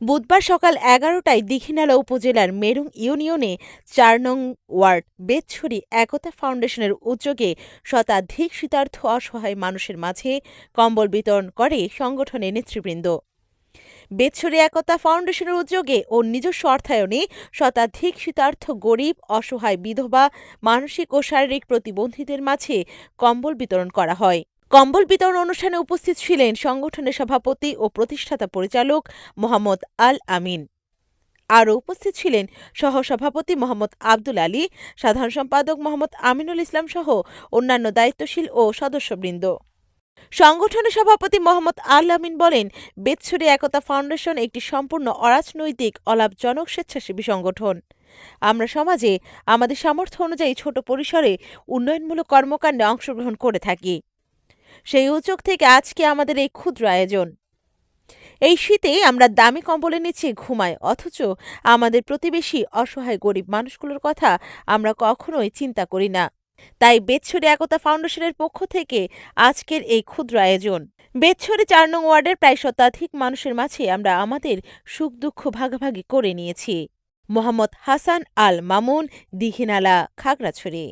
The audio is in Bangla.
বুধবার সকাল এগারোটায় দীঘিনালা উপজেলার মেরুং ইউনিয়নে চার নং ওয়ার্ড বেতছড়ি একতা ফাউন্ডেশনের উদ্যোগে শতাধিক শীতার্থ অসহায় মানুষের মাঝে কম্বল বিতরণ করে সংগঠনের নেতৃবৃন্দ। বেতছড়ি একতা ফাউন্ডেশনের উদ্যোগে ও নিজস্ব অর্থায়নে শতাধিক শীতার্থ গরিব, অসহায় বিধবা, মানসিক ও শারীরিক প্রতিবন্ধীদের মাঝে কম্বল বিতরণ করা হয়। কম্বল বিতরণ অনুষ্ঠানে উপস্থিত ছিলেন সংগঠনের সভাপতি ও প্রতিষ্ঠাতা পরিচালক মোহাম্মদ আল আমিন। আরও উপস্থিত ছিলেন সহসভাপতি মোহাম্মদ আব্দুল আলী, সাধারণ সম্পাদক মোহাম্মদ আমিনুল ইসলাম সহ অন্যান্য দায়িত্বশীল ও সদস্যবৃন্দ। সংগঠনের সভাপতি মোহাম্মদ আল আমিন বলেন, বেতছড়ি একতা ফাউন্ডেশন একটি সম্পূর্ণ অরাজনৈতিক, অলাভজনক স্বেচ্ছাসেবী সংগঠন। আমরা সমাজে আমাদের সামর্থ্য অনুযায়ী ছোট পরিসরে উন্নয়নমূলক কর্মকাণ্ডে অংশগ্রহণ করে থাকি। সেই উদ্যোগ থেকে আজকে আমাদের এই ক্ষুদ্র আয়োজন। এই শীতে আমরা দামি কম্বলের নিচে ঘুমাই, অথচ আমাদের প্রতিবেশী অসহায় গরিব মানুষগুলোর কথা আমরা কখনোই চিন্তা করি না। তাই বেতছড়ি একতা ফাউন্ডেশনের পক্ষ থেকে আজকের এই ক্ষুদ্র আয়োজন। বেতছড়ি চার নং ওয়ার্ডের প্রায় শতাধিক মানুষের মাঝে আমরা আমাদের সুখ দুঃখ ভাগাভাগি করে নিয়েছি। মোহাম্মদ হাসান আল মামুন দিঘিনালা খাগড়াছড়ি।